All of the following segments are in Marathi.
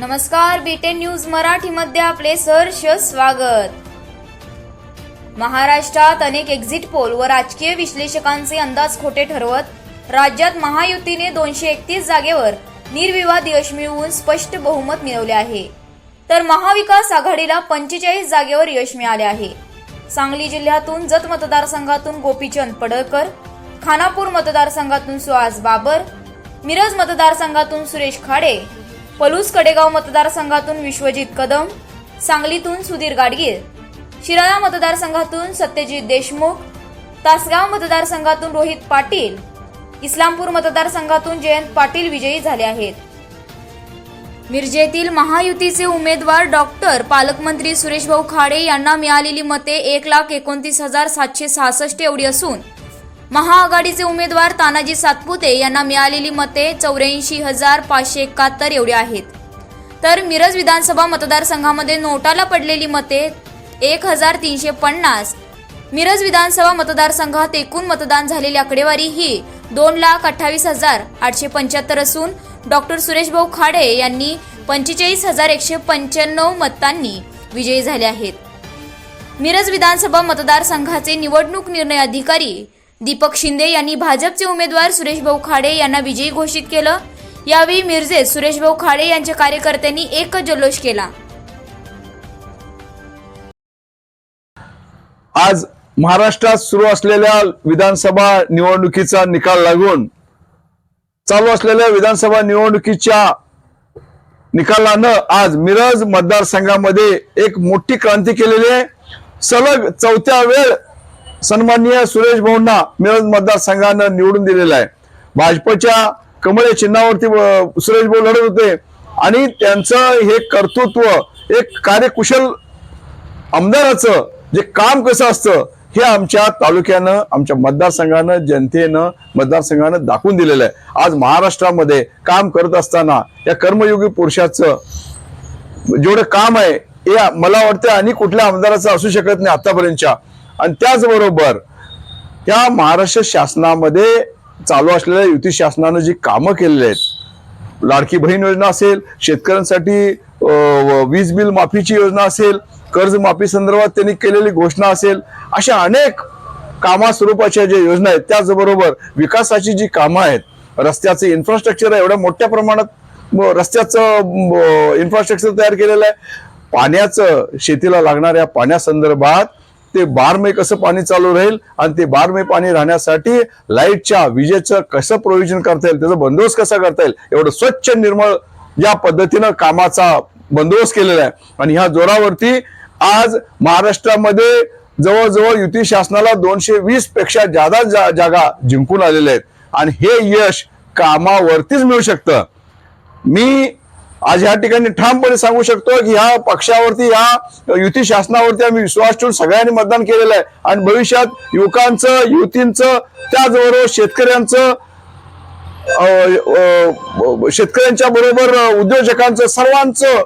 नमस्कार बीटेन न्यूज मराठीमध्ये आपले सहर्ष स्वागत. महाराष्ट्रात अनेक एक्झिट पोल व राजकीय विश्लेषकांचे अंदाज खोटे ठरवत राज्यात महायुतीने दोनशे एकतीस जागेवर निर्विवाद यश मिळवून स्पष्ट बहुमत मिळवले आहे. तर महाविकास आघाडीला पंचेचाळीस जागेवर यश मिळाले आहे. सांगली जिल्ह्यातून जत मतदारसंघातून गोपीचंद पडळकर खानापूर मतदारसंघातून सुहास बाबर मिरज मतदारसंघातून सुरेश खाडे पलूस कडेगाव मतदारसंघातून विश्वजित कदम सांगलीतून सुधीर गाडगीर शिराळा मतदारसंघातून सत्यजित देशमुख तासगाव मतदारसंघातून रोहित पाटील इस्लामपूर मतदारसंघातून जयंत पाटील विजयी झाले आहेत. मिरजेतील महायुतीचे उमेदवार डॉक्टर पालकमंत्री सुरेशभाऊ खाडे यांना मिळालेली मते एक लाख एकोणतीस हजार सातशे सहासष्ट एवढी असून महाआघाडीचे उमेदवार तानाजी सातपुते यांना मिळालेली मते चौऱ्याऐंशी हजार पाचशे एकाहत्तर एवढी आहेत. तर मिरज विधानसभा मतदारसंघामध्ये नोटाला पडलेली मते एक हजार तीनशे पन्नास. मिरज विधानसभा मतदारसंघात एकूण मतदान झालेली आकडेवारी ही दोन लाख अठ्ठावीस हजार आठशे पंच्याहत्तर असून डॉक्टर सुरेश भाऊ खाडे यांनी पंचेचाळीस हजार एकशे पंच्याण्णव मतांनी विजयी झाले आहेत. मिरज विधानसभा मतदारसंघाचे निवडणूक निर्णय अधिकारी दीपक शिंदे यांनी भाजपचे उमेदवार सुरेश भाऊ खाडे यांना विजयी घोषित केलं. यावेळी मिरजेत सुरेश भाऊ खाडे यांच्या कार्यकर्त्यांनी एक जल्लोष केला. आज महाराष्ट्रात सुरू असलेल्या विधानसभा निवडणुकीचा निकाल लागून चालू असलेल्या विधानसभा निवडणुकीच्या निकालानं आज मिरज मतदारसंघामध्ये एक मोठी क्रांती केलेली आहे. सलग चौथ्या वेळ सन्माननीय सुरेश भाऊंना मिरज मतदारसंघानं निवडून दिलेला आहे. भाजपच्या कमळे चिन्हावरती सुरेश भाऊ लढत होते. आणि त्यांचं हे कर्तृत्व एक कार्यकुशल आमदाराचं जे काम कसं असतं हे आमच्या तालुक्यानं आमच्या मतदारसंघानं जनतेनं मतदारसंघानं दाखवून दिलेलं आहे. आज महाराष्ट्रामध्ये काम करत असताना या कर्मयोगी पुरुषाचं जेवढं काम आहे हे मला वाटतं आणि कुठल्या आमदाराचं असू शकत नाही आतापर्यंतच्या. आणि त्याचबरोबर या महाराष्ट्र शासनामध्ये चालू असलेल्या युती शासनानं जी कामं केलेली आहेत लाडकी बहीण योजना असेल शेतकऱ्यांसाठी वीज बिल माफीची योजना असेल कर्ज माफी संदर्भात त्यांनी केलेली घोषणा असेल अशा अनेक कामा स्वरूपाच्या ज्या योजना आहेत त्याचबरोबर विकासाची जी कामं आहेत रस्त्याचं इन्फ्रास्ट्रक्चर एवढ्या मोठ्या प्रमाणात रस्त्याचं इन्फ्रास्ट्रक्चर तयार केलेलं आहे. पाण्याचं शेतीला लागणाऱ्या पाण्यासंदर्भात ते बारमे कसं पाणी चालू राहील आणि ते बारमे पाणी राहण्यासाठी लाईटच्या विजेचं कसं प्रयोजन करता येईल त्याचा बंदोबस्त कसा करता येईल एवढं स्वच्छ निर्मळ या पद्धतीनं कामाचा बंदोबस्त केलेला आहे. आणि ह्या जोरावरती आज महाराष्ट्रामध्ये जवळजवळ युती शासनाला दोनशे वीसपेक्षा जादा जा- जागा जिंकून आलेल्या आहेत. आणि हे यश कामावरतीच मिळू शकतं. मी आज ह्या ठिकाणी ठामपणे सांगू शकतो की ह्या पक्षावरती ह्या युती शासनावरती आम्ही विश्वास ठेवून सगळ्यांनी मतदान केलेलं आहे. आणि भविष्यात युवकांचं युतींचं त्याचबरोबर शेतकऱ्यांचं शेतकऱ्यांच्या बरोबर उद्योजकांचं सर्वांचं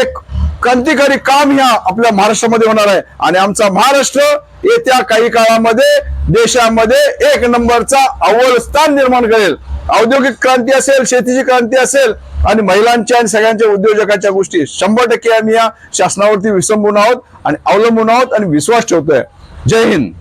एक क्रांतिकारी काम ह्या आपल्या महाराष्ट्रामध्ये होणार आहे. आणि आमचा महाराष्ट्र येत्या काही काळामध्ये देशामध्ये एक नंबरचा अव्वल स्थान निर्माण करेल. औद्योगिक क्रांती असेल शेतीची क्रांती असेल आणि महिलांच्या आणि सगळ्यांच्या उद्योजकाच्या गोष्टी. शंभर टक्के आम्ही या शासनावरती विसंबून आहोत आणि अवलंबून आहोत आणि विश्वास ठेवतोय. जय हिंद.